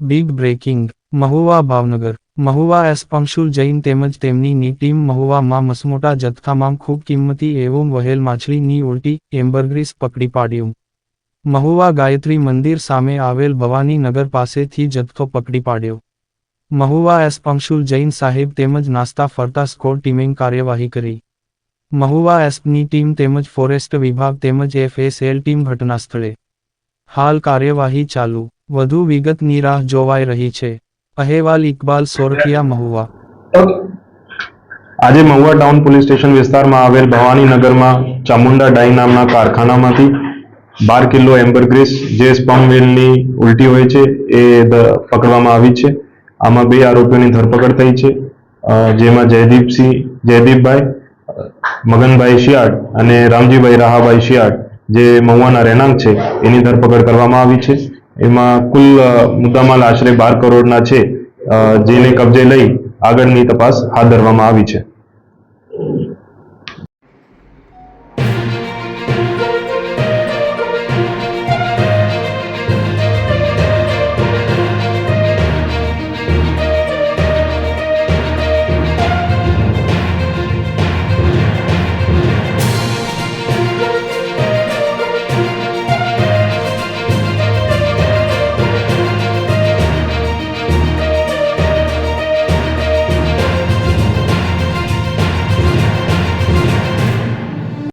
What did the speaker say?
Big breaking Mahuva Bhavnagar. Mahuva એસ પંશુલ જૈન તેમજ તેમની ટીમ મહુવામાં મસમોટા જથ્થામાં ખૂબ કિંમતી એવું વહેલ માછલીની ઉલટી એમ્બરગ્રીસ પકડી પાડ્યું. મહુવા ગાયત્રી મંદિર સામે આવેલ ભવાની નગર પાસેથી જથ્થો પકડી પાડ્યો. મહુવા એસ પંશુલ જૈન સાહેબ તેમજ નાસ્તા ફરતા સ્કોર ટીમેં કાર્યવાહી કરી. મહુવા એસની ટીમ તેમજ ફોરેસ્ટ વિભાગ તેમજ એફએસએલ ટીમ ઘટના સ્થળે હાલ કાર્યવાહી ચાલુ. વધુ વિગતની રાહ જોવાઈ રહી છે. અહેવાલ ઇકબાલ સોરઠિયા, મહુવા. આજે મહુવા ટાઉન પોલીસ સ્ટેશન વિસ્તારમાં આવેલ ભવાની નગરમાં ચામુંડા ડાઈ નામના કારખાનામાંથી બાર કિલો એમ્બરગ્રીસ જે સ્પમ વેલની ઉલટી હોય છે, એ પકડવામાં આવી છે. આમાં બે આરોપીઓની ધરપકડ થઈ છે. જેમાં જયદીપસિંહ જયદીપભાઈ, મગનભાઈ શિયાળ અને રામજીભાઈ રાહાભાઈ શિયાળ, જે મહુવાના રહેણાંક છે, એની ધરપકડ કરવામાં આવી છે. એમાં કુલ મુદ્દામાલ આશરે બાર કરોડના છે. જેને કબજે લઈ આગળની તપાસ હાથ ધરવામાં આવી છે.